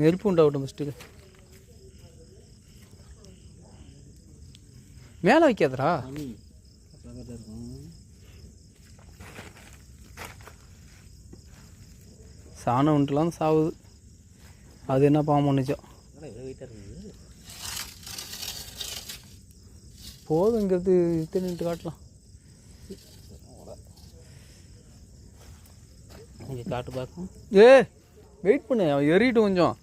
நெருப்பு உண்டாகட்டும் ஃபஸ்ட்டுக்கு மேலே இருக்கும் சாணம் உண்டுலாம் சாவுது. அது என்ன பாவம் பண்ணுச்சோ? போதுங்கிறது நின்று காட்டலாம். இங்கே காட்டு பார்க்கும் ஏ வெயிட் பண்ணு அவன் எறிட்டு கொஞ்சம்.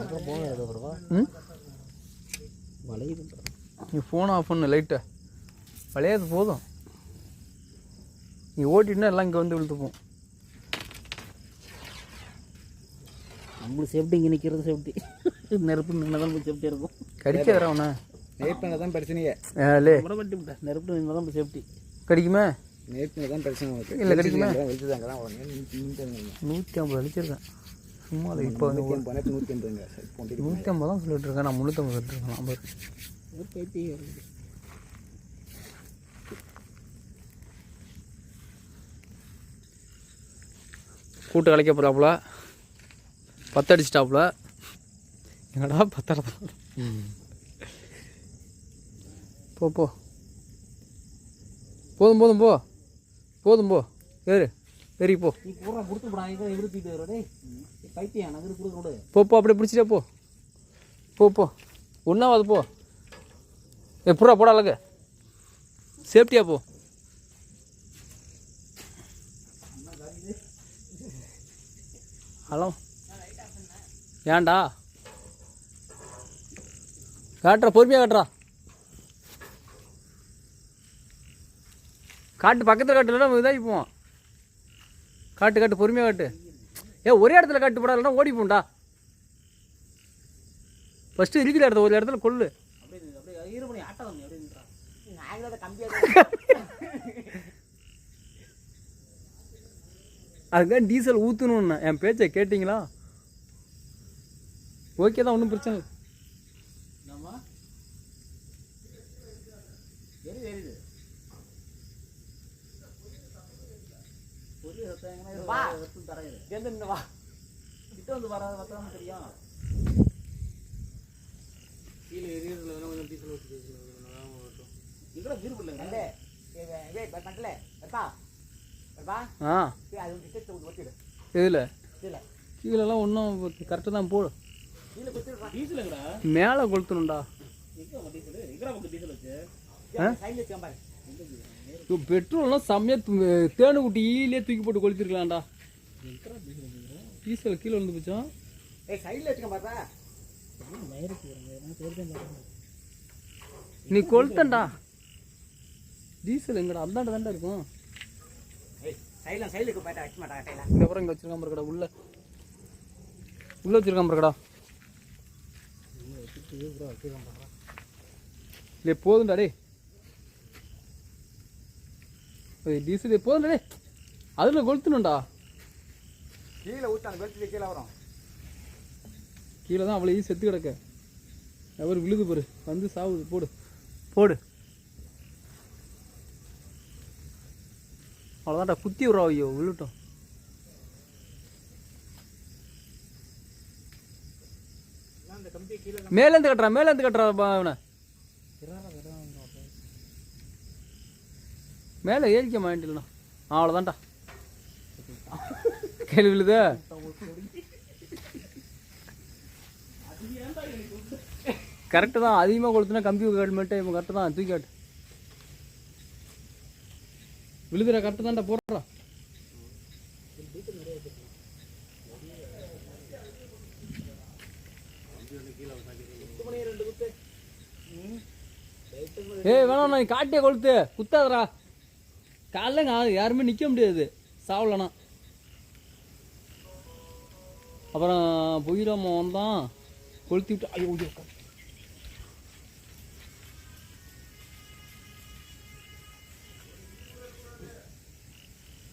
அப்புறம் போக எவ்வளோ ம்? வளையுது நீ ஃபோன் ஆஃப் பண்ணு லைட்டை விளையாது போதும். நீ ஓட்டிட்டுனா எல்லாம் இங்கே வந்து விழுத்துப்போம் நம்மளுக்கு சேஃப்டி இங்கே நிற்கிறது சேஃப்டி நெருப்பு நின்று தான் சேஃப்டி இருக்கும். கடிக்காதடா அவனை. நேர்ப்பில் தான் பிரச்சனையே. லே. நெருப்பு நின்று தான் சேஃப்டி கடிக்குமே? நேர்ப்பில் தான் பிரச்சனை உங்களுக்கு இல்லை கடிக்குமே? வெளிச்சது அங்கே தான் நூற்றி நூற்றி ஐம்பது அடிச்சிருக்கேன் சும்மா இல்லை இப்போ வந்து நூற்றி ஐம்பது நூற்றி ஐம்பதுங்க நூற்றி ஐம்பது தான் சொல்லிட்டு இருக்கேன் நான் முந்நூற்றம்பது சொல்லிட்டு இருக்கேன் ஐம்பது இருக்குது கூட்டு கலைக்க போகிறாப்புல பத்தடிச்சிட்டாப்புல எங்கடா பத்தடா போ போ. போதும் போதும் போ. போதும் போ. ஏறு. ஏறி போ. நீ பூரா கொடுத்து போடா இதை விருத்திட்டு வர டேய் பைத்தியம். நகரு கொடுக்க கொடு போ போ. அப்படியே பிடிச்சிட்டே போ. போ போ. ஒன்றாவது போ. ஏ புறா போடா அழகு. சேஃப்டியாக போ. ஹலோ. ஏன்டா? காட்டுறா பொறுமையாக காட்டுறா. காட்டு பக்கத்தில் காட்டுலன்னா இதாகி போவோம். காட்டு காட்டு பொறுமையாக காட்டு. ஏ ஒரே இடத்துல காட்டு போடா இல்லைன்னா ஓடி போண்டா. ஃபஸ்ட்டு இருக்கிற இடத்துல ஒரு இடத்துல கொள்ளு. அதுதான் டீசல் ஊற்றணும்னு என் பேச்சை கேட்டிங்களா? ஓகே தான் ஒன்றும் பிரச்சனை இல்லை. வா. எந்த நின்று வா. கிட்ட வந்து வராத வத்தாம தெரியும். கீழே எரியறதுல வேணா கொஞ்சம் டீசல் ஊற்றி இதோட வீடு இல்லைங்க ஆ. இதில் கீழெல்லாம் ஒன்றும் கரெக்டாக தான் போடு. டீசல் எங்கடா மேலே கொளுத்தணும்டா. பெட்ரோல்லாம் செம்மையாக தேனு குட்டி ஈலே தூக்கி போட்டு கொளுத்திருக்கலாம்டா. டீசல் கீழே வந்து போச்சோம் நீ கொளுத்தண்டா. டீசல் எங்கடா? அந்தாண்ட தாண்டா இருக்கும். இந்த அப்புறம் இங்கே வச்சிருக்காம இருக்கடா உள்ள. உள்ள வச்சிருக்காம இருக்கடா இல்லை போதும்டா டே டீசல் போதும்டா டே அதில் கொளுத்தணும்டா. கீழே ஊற்றாங்க வெளிச்சது கீழே வரும். கீழே தான் அவ்வளோ செத்து கிடக்க. அவர் விழுது பாரு. வந்து சாவுது போடு. போடு. அவ்வளோதான்டா குத்தி விட்றா ஐயோ விழுட்டும் மேலேருந்து கட்டுறா மேலேருந்து கட்டுறா பா அவனை மேலே ஏறிக்க மாட்டேன் அவ்வளோதான்டா கேள்வி விழுதா கரெக்டு தான். அதிகமாக கொளுத்துனா கம்பி கட்மெண்ட்டு இவன் கரெக்டு தான். தூக்கி காட்டு விழுதுடா கரெக்டு தான்டா. போடுறா. ஏய் வேணாம் நான் காட்டியே கொளுத்து. குத்தாதரா காலைல யாருமே நிற்க முடியாது. சாவலனா. அப்புறம் புயிராம வந்தான் கொளுத்தி விட்டு ஐயோ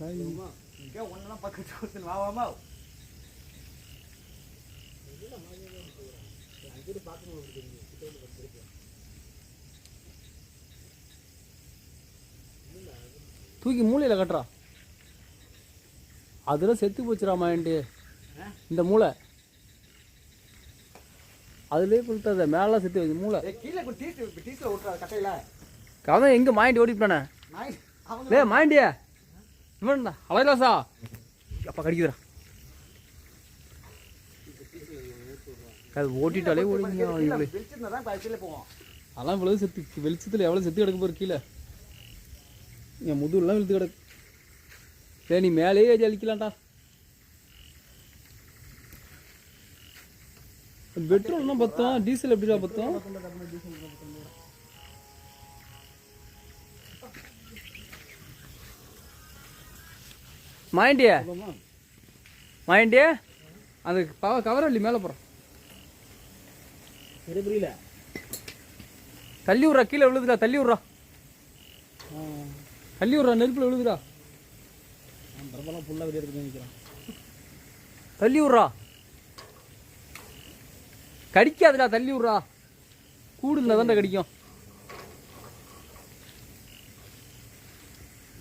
ஐயோ. இங்கே பக்கத்து ஊற்று தூக்கி மூலையில் கட்டுறா. அதெல்லாம் செத்து போச்சுடா மாயண்டி இந்த மூளை. அதுலேயே கொடுத்தாத மேலே செத்து வைக்க மூளை. அவன் எங்கே நாய் அவங்க லே மாண்டிய இவன் அழகாசா அப்பா கடிக்குதுடா. அது ஓட்டிட்டாலே ஓடிங்க அதெல்லாம் இவ்வளவு செத்து வெளிச்சத்தில் எவ்வளோ செத்து கிடக்கு போகிற கீழே. என் முதுகுலாம் இழுத்து கிடக்கு. டேய் நீ மேலேயே ஏறி அழிக்கலாம்டா. பெட்ரோல்னா பத்தம் டீசல் எப்படிடா பத்தம் மாயண்டிய? மாயண்டிய? அந்த பவ கவரவள்ளி மேலே போகிறோம் புரியல. தள்ளி விட்றா கீழே விழுதுடா தள்ளி விட்றா. தள்ளி விட்றா நெருப்பில் விழுதுடா பரவாயில்ல ஃபுல்லாக வெளியே நிற்கிறான் தள்ளி விட்றா கடிக்காதுடா தள்ளி விட்றா கூடு இருந்தால் தான்டா கடிக்கும்.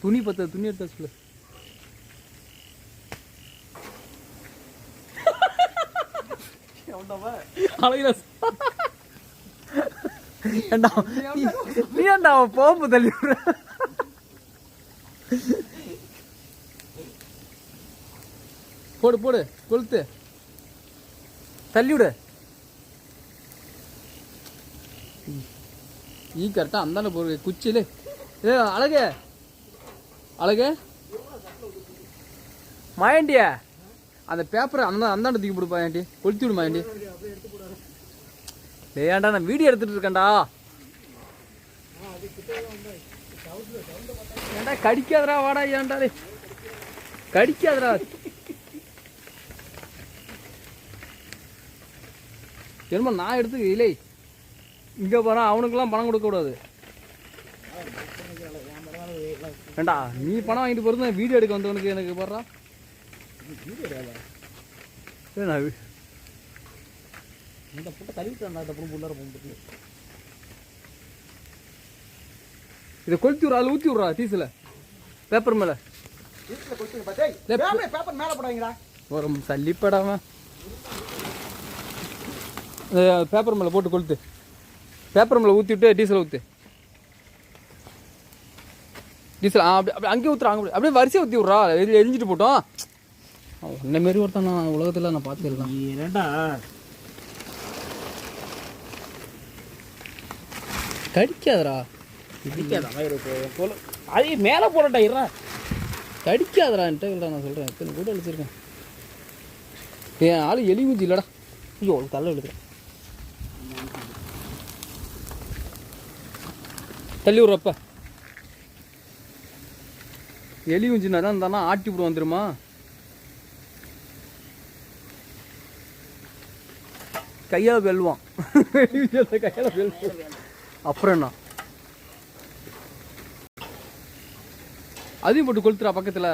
துணி பத்த துணி எடுத்த சொல்லு. அழகில ஏண்டா நீ- போம்பு தள்ளி விடுற போடு போடு. கொளுத்து. தள்ளி விடு ஈ கரெக்டாக அந்தாண்ட போடு. குச்சியிலே. ஏ அழகு. அழகு. மாயண்டிய. அந்த பேப்பரை அந்த அந்தாண்ட தூக்கி போடுப்பா ஏன்டி கொளுத்தி விடு மாயண்டி ஏன்டா நான் வீடியோ எடுத்துட்டு இருக்கேன்டா. ஏன்டா கடிக்காதடா வாடா ஏன்டா டேய். கடிக்காதடா. என்னமோ நான் எடுத்து இல்லை இங்கே போகிறான் அவனுக்கெல்லாம் பணம் கொடுக்க கூடாது. ஏண்டா நீ பணம் வாங்கிட்டு போகிறது வீடியோ எடுக்க வந்தவனுக்கு எனக்கு போடுறா ஏய், நான் இந்த புட்டை தள்ளிவிட்டான் அந்த போகும்போது இதை கொளுத்தி விட்றா அதில் ஊற்றி விட்றா டீசல பேப்பர் மேலே. பேப்பர் மேல போடாதீங்கடா. ஒரு சல்லிப்படாம பேப்பர் மேலே போட்டு கொளுத்து. பேப்பர் மேலே ஊற்றி விட்டு டீசல் ஊற்று டீசல் ஆ அப்படி அப்படி அங்கேயே ஊற்றுறா அங்கே அப்படியே வரிசையை ஊற்றி விட்றா. எரி எரிஞ்சிட்டு போட்டோம். உன்னை மாரி ஒருத்தன் நான் உலகத்தில் நான் பார்த்துருக்கேன். ஏன்டா கடிக்காதடா. பிடிக்காத வயிறு போல அதே மேலே போடட்டா இருறா கடிக்காதடா என்கிட்ட நான் சொல்கிறேன் எத்தனை கூட அழிச்சிருக்கேன். என் ஆள் எலி ஊதி இல்லைடா. ஐயோ தள்ள விழுதுறேன் தள்ளி விட்றப்ப எலி குஞ்சுனா தான் தானே ஆட்டி விட வந்துருமா கையால் வெல்வான். கையால் வெல்வான். அப்புறம் என்ன? அதையும் போட்டு கொளுத்துறா பக்கத்தில்.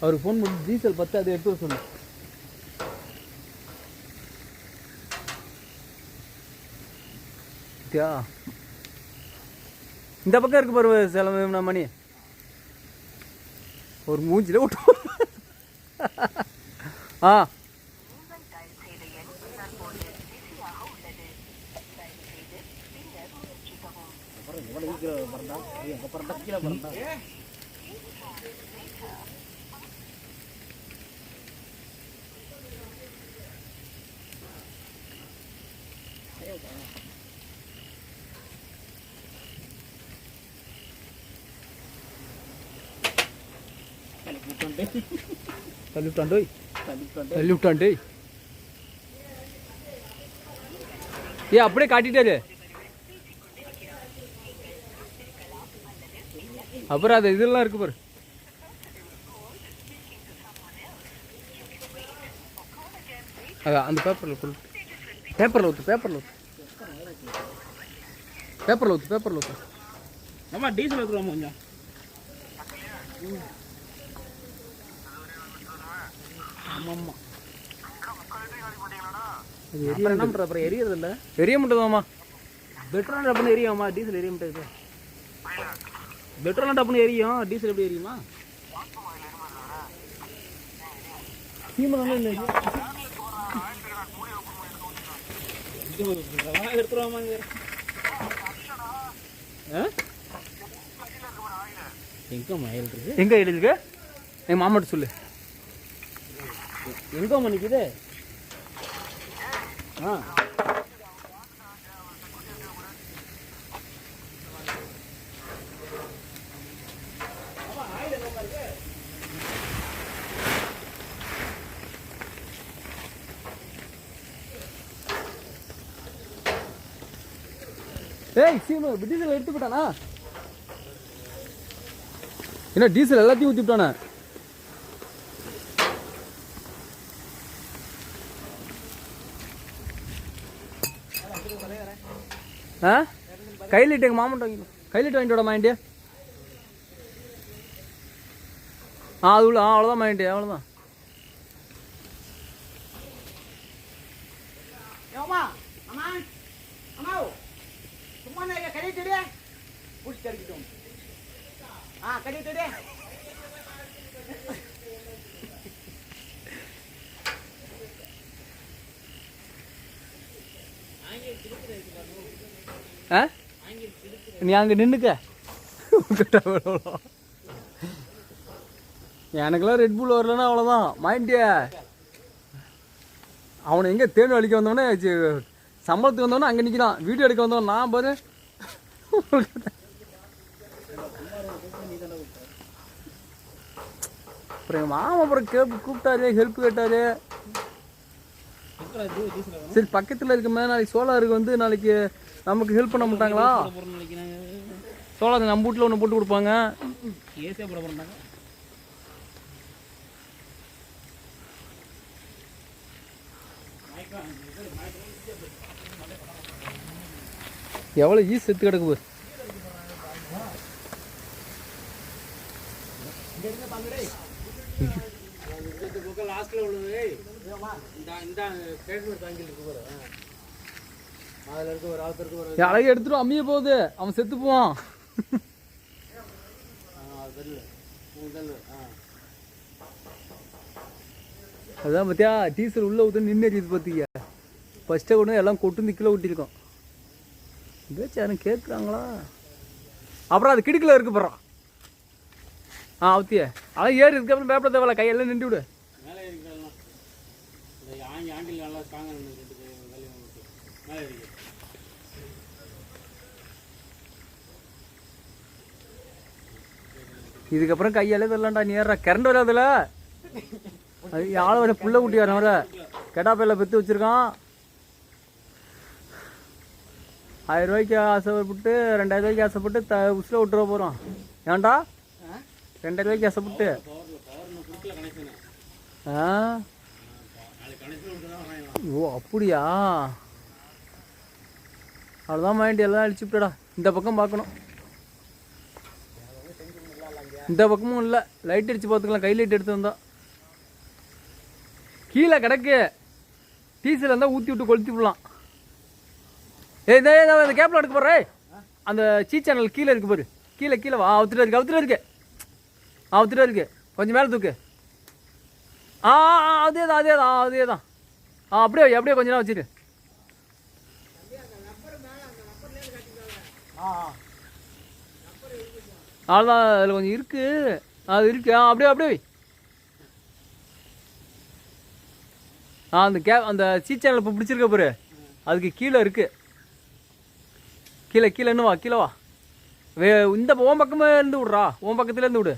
அவருக்கு ஃபோன் பண்ணி டீசல் பத்து அதை எடுத்து வர சொல்லு இந்த பக்கம் இருக்கு பாரு சில மணி. ஒரு மூஞ்சில விட்டு ஆ. எவ்வளோ இருக்கிற பரண்டா எங்க பரண்டா கீழே பரண்டா தள்ளி விட்டான் டேய் தள்ளிவிட்டான் தள்ளி விட்டான் டேய் ஏ அப்படியே காட்டிட்டாரு அப்புறம் அது இதெல்லாம் இருக்கு பாரு. அந்த பேப்பரில் கொடு பேப்பரில் ஊற்று பேப்பரில் ஊற்று பேப்பரில் ஊற்று பேப்பரில் ஊற்று ஆமா டீசல் எடுத்துருவோம் கொஞ்சம். ஆமாம்மா. அப்புறம் என்ன பண்ணுற அப்புறம் எரியறது இல்லை பெரிய மட்டும்தாம்மா பெட்ரோல் அப்படின்னு எரியாமா. டீசல் எரிய மாட்டேங்குது. பெட்ரோலாம் டப்புன்னு எரியும். டீசல் எப்படி எரியுமா? எடுத்துருவாமாங்க எங்க மயில் இருக்கு? எங்கே எழுதுக்கு எங்கள் மாமாட்ட சொல்லு. எங்க நிக்குது? ஆ. ஏய் சீமு டீசல் எடுத்து போட்டானா? என்ன டீசல் எல்லாத்தையும் ஊற்றி விட்டானே? ஆ? கைலிட்டு எங்கள் மாமன் வாங்கி கைலிட்டு வாங்கிட்டு விட மாயிண்டியா ஆ அது உள்ள ஆ அவ்வளோதான் மாயிண்டி அவ்வளோதான் சும்மா பிடிச்சி அடிக்கட்டும் ஆ கழிட்டுடு ஆ நீ அங்கே நின்றுக்க எனக்கெல்லாம் ரெட் புல் வரலன்னா அவ்வளோதான் மைண்டியா அவனை எங்கே தேன் வலிக்க வந்தவனே சம்பளத்துக்கு வந்தவனே அங்கே நிற்கிறான் வீடியோ எடுக்க வந்தவன். நான் பாரு அப்புறம் எங்கள் மாமா அப்புறம் கேப் கூப்பிட்டாரு ஹெல்ப் கேட்டாரு. சரி பக்கத்தில் இருக்குமே நாளைக்கு சோலாருக்கு வந்து நாளைக்கு நமக்கு ஹெல்ப் பண்ண மாட்டாங்களா? போறோம்னு சோலார் நம்ம வீட்டில் ஒன்று போட்டு கொடுப்பாங்க. ஏசியா போட போறாங்க எவ்வளோ ஈஸ் செத்து கிடக்கு பாரு அழகி எடுத்துட்டு அம்மிய போகுது. அவன் செத்து போவான். அதான் பார்த்தியா டீசல் உள்ள ஊற்று நின்று எரியுது பார்த்தியா ஃபஸ்ட்டே கொண்டு எல்லாம் கொட்டு கீழே ஊட்டியிருக்கோம். பேச்சு யாரும் கேட்குறாங்களா? அப்புறம் அது கிடுக்கில் இருக்கு போடுறான் ஆ அவத்திய. அதான் ஏறி இதுக்கப்புறம் பேப்பர் தேவையில்ல. கையெல்லாம் நின்று விடு இதுக்கப்புறம் கையாலே தரலாம்டா நீ ஏறா கரண்ட் வராதுல. அது ஆளை விட புள்ள குட்டி வர வர கெடா பையில பெற்று வச்சிருக்கான். ஆயிரம் ரூபாய்க்கு ஆசைப்பட்டு ரெண்டாயிரம் ரூபாய்க்கு ஆசைப்பட்டு த உசில விட்டுற போகிறோம் ஏன்டா? ரெண்டாயிரம் ரூபாய்க்கு ஆசைப்பட்டு. ஆ? ஓ அப்படியா? அவ்வளோதான் மைண்ட் எல்லாம் அழிச்சு இந்த பக்கம் பார்க்கணும். இந்த பக்கமும் இல்லை. லைட் அடிச்சு பார்த்துக்கலாம். கை லைட் எடுத்து வந்தா. கீழே கிடக்கு. டீசல் இருந்தால் ஊற்றி விட்டு கொளுத்தி விடலாம். ஏ இந்த கேப்பில் எடுக்க போகிறே அந்த சீ சேனல் கீழே இருக்கு பாரு. கீழே கீழே வா அவுத்துட்டு இருக்கு அவுத்துட்டு இருக்கு. அவுத்துட்டு இருக்கு. கொஞ்சம் மேலே தூக்கு. ஆ ஆ, ஆ, அதே தான் அதே தான் அதே தான். ஆ அப்படியே அப்படியே கொஞ்ச நேரம் வச்சிரு. அவ்வளோதான் அதில் கொஞ்சம் இருக்கு. அது இருக்கு. ஆ அப்படியே அப்படியே ஆ அந்த கே அந்த சீ சேனல் இப்போ பிடிச்சிருக்க பாரு. அதுக்கு கீழே இருக்குது கீழே கீழே இன்னும் வா கீழே வா. வே இந்த ஓம் பக்கமே இருந்து விட்றா. ஓம் பக்கத்துலேருந்து விடு.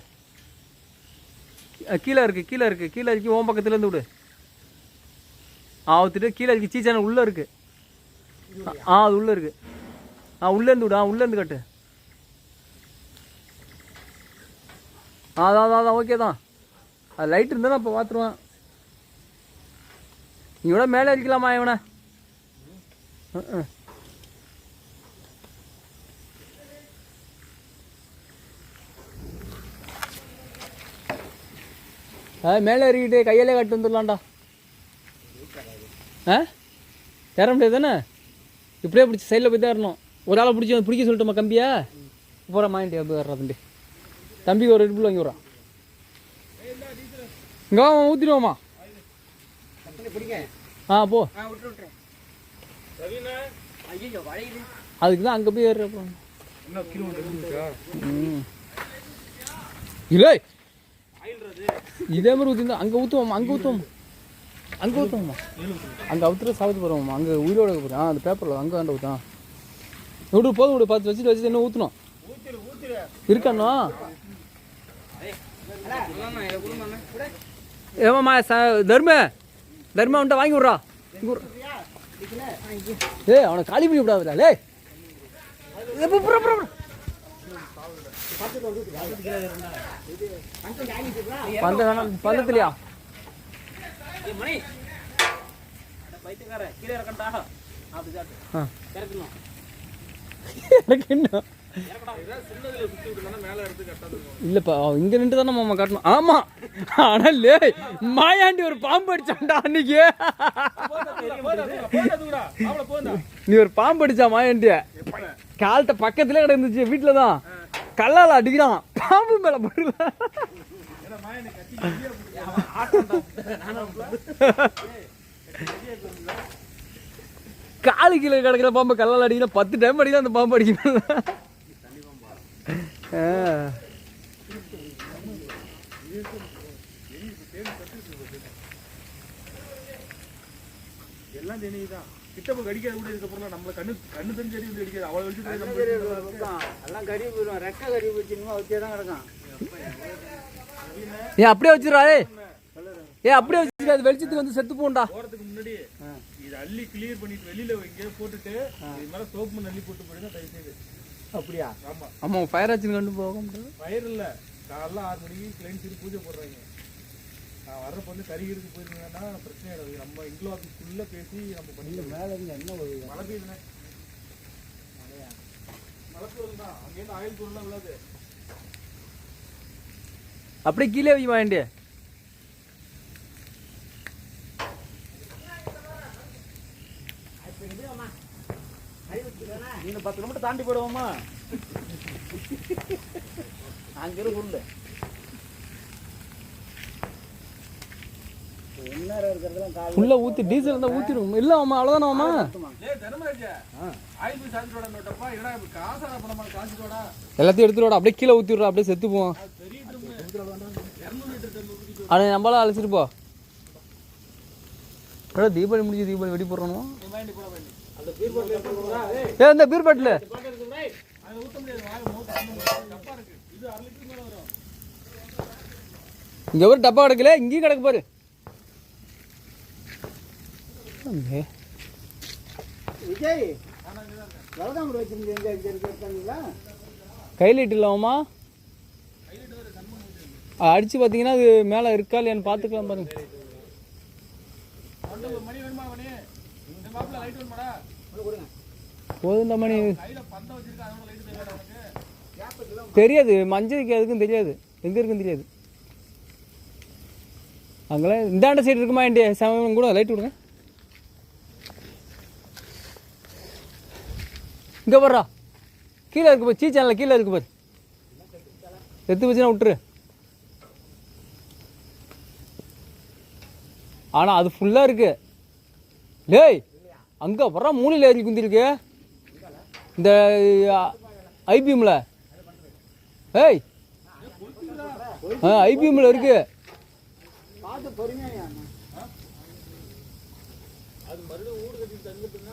கீழே இருக்குது கீழே இருக்குது கீழே இருக்கு ஓம் பக்கத்துலேருந்து விடு. ஆ கீழே இருக்கு சீ உள்ளே இருக்கு. ஆ அது உள்ளே இருக்கு. ஆ உள்ளேருந்து விடு ஆ உள்ளேருந்து கட்டு. ஆ அதான் அதான், அதான் ஓகே தான். அது லைட் இருந்தால் இப்போ பார்த்துருவேன் இவனை மேலே இருக்கலாமா இவனை? ஆ மேலே ஏறிக்கிட்டு கையாலே கட்டு வந்துடலாம்டா. ஆ? ஏற முடியாது தானே? இப்படியே பிடிச்சி சைடில் போய் தான் ஏறணும். ஒரு ஆளை பிடிச்சி பிடிக்க சொல்லட்டுமா கம்பியா? போகிற மாயிண்டி அப்படி ஏறா தம்பி. தம்பிக்கு ஒரு ரெட் புல் வாங்கி விட்றான். இங்கே ஊற்றிடுவோமா கம்பெனி பிடிங்க ஆ போ. அதுக்கு தான் அங்கே போய் ஏறுறப்போ இல்லை இதே மாதிரி ஊற்றிருந்தா அங்கே ஊற்றுவோம் அங்கே ஊற்றுவோம் அங்கே ஊற்றுவோம்மா அங்கே அவுத்துற சாப்பிட்டு போகிறோம்மா அங்கே உயிரோட போகிறோம் அந்த பேப்பரில் அங்கே வேண்ட ஊற்றான் விடு போதும் விடு பார்த்து வச்சுட்டு வச்சுட்டு என்ன ஊற்றணும் இருக்காண்ணா ஏமாம்மா ச தர்ம தர்மா அவன்கிட்ட வாங்கி விட்றா. ஏ அவனை காலி பண்ணி விடாதுடா. லே எப்போ பந்த வேணாம் பந்தத்துலையா மணி. பைத்தியக்கார கீழே இறக்கண்டா அப்படி சாப்பிட்டு இறக்கணும். இல்லைப்பா இங்கே நின்று தானே மாமா காட்டணும். ஆமாம் ஆனால் லே மாயாண்டி ஒரு பாம்பு அடிச்சான்டா அன்னைக்கு. நீ ஒரு பாம்பு அடிச்சா மாயாண்டிய? கால்கிட்ட பக்கத்துல கிடந்துச்சு வீட்டில் தான் கல்லால் அடிக்கிறான். பாம்பு மேலே போடுவேன் காலு கீழே கிடக்கிற பாம்பு கல்லால் அடிக்கிறேன் பத்து டைம் அடிக்கலாம் அந்த பாம்பு அடிக்கணும் எல்லாம் தெரியுதான் கிட்ட போய் கடிக்காத கூட இதுக்கப்புறம் நம்மள கண்ணு கண்ணு தெரிஞ்சு அடி வந்து அடிக்காது அவளை வச்சு நம்ம எல்லாம் கறி போயிடும். ரெக்கை கறி போச்சுன்னு வச்சே தான் கிடக்கும் ஏன் அப்படியே வச்சிடா ஏய். ஏன் அப்படியே வச்சிருக்க அது வெளிச்சத்துக்கு வந்து செத்து போண்டா போறதுக்கு முன்னாடி இதை அள்ளி கிளியர் பண்ணிட்டு வெளியில எங்கேயோ போட்டுட்டு இது மேல சோப்பு அள்ளி போட்டு போயிடுங்க தயவு செய்து அப்படியா? ஆமா. ஆமாம் ஃபயர் ஆச்சுன்னு கண்டு போக முடியாது ஃபயர் இல்ல. காலைல ஆறு மணிக்கு கிளைண்ட்ஸுக்கு பூஜை போடுறாங்க. நான் வர்றப்ப வந்து கறி இருக்கு போயிருந்தேன்னா பிரச்சனை கிடையாது நம்ம இன்க்ளோ ஆஃபீஸ்க்குள்ள பேசி நம்ம பண்ணிக்கலாம் மேலே இருந்து என்ன ஒரு மழை பெய்யுதுண்ணே. மழை பெய்யுது தான். அங்கேருந்து ஆயில் பொருள்லாம் விழாது. அப்படியே கீழே வை வாண்டி இன்னும் பத்து கிலோமீட்டர் தாண்டி போயிடுவோமா? அங்க இரு உருண்டு என்ன இருக்கிறதெல்லாம் கால் ஃபுல்லாக ஊற்றி டீசல் இருந்தால் ஊற்றிடும் இல்லை ஆமாம் அவ்வளோதானே ஏய் தர்மராஜா போய் சாப்பிட்டு நோட்டப்பா என்னடா இப்ப காசாடா பணமா காசுக்கோடா எல்லாத்தையும் எடுத்துட்டு அப்படியே கீழே ஊற்றி விட்றா அப்படியே செத்து போவான். அவனை நம்மளால அழைச்சிட்டு போ. எடா தீபாவளி முடிஞ்சு தீபாவளி வெடி போடுறோம் ஏ இந்த பீர் பாட்டில் அதை ஊத்த முடியாது வாங்க மோத்த டப்பா இருக்கு. இது அரை லிட்டர் மேல வரும். இங்கே ஒரு டப்பா கிடக்கல இங்கேயும் கிடக்கு பாரு. ஏ, விஜய் எவ்வளோதான் கூட வச்சிருந்தீங்க எங்க இங்க இருக்கிறீங்களா கையில் இட்டு இல்லாமா அடிச்சு பார்த்தீங்கன்னா அது மேலே இருக்கா இல்லையான்னு பார்த்துக்கலாம் பாருங்க. ஒன்று மணி தெரியாதா மஞ்சளுக்கு எதுக்கும் தெரியாது. எங்கே இருக்குன்னு தெரியாது. அங்கெல்லாம் இந்தாண்ட சைடு இருக்குமா ஏன்டி செவன் கூட லைட் விடுங்க. இங்கே வர்றா. கீழே இருக்கு பாரு சேனலில் கீழே இருக்கு பாரு. எடுத்து வச்சுனா விட்டுரு. ஆனால் அது ஃபுல்லாக இருக்கு. டேய் அங்கே வர மூலையில் ஏறி குந்திருக்கு. இந்த ஐபிஎம்மில் ஏய் ஆ ஐபிஎம்மில் இருக்கு. பார்த்து அது மறுபடியும் ஊடு கட்டி தந்துட்டுன்னா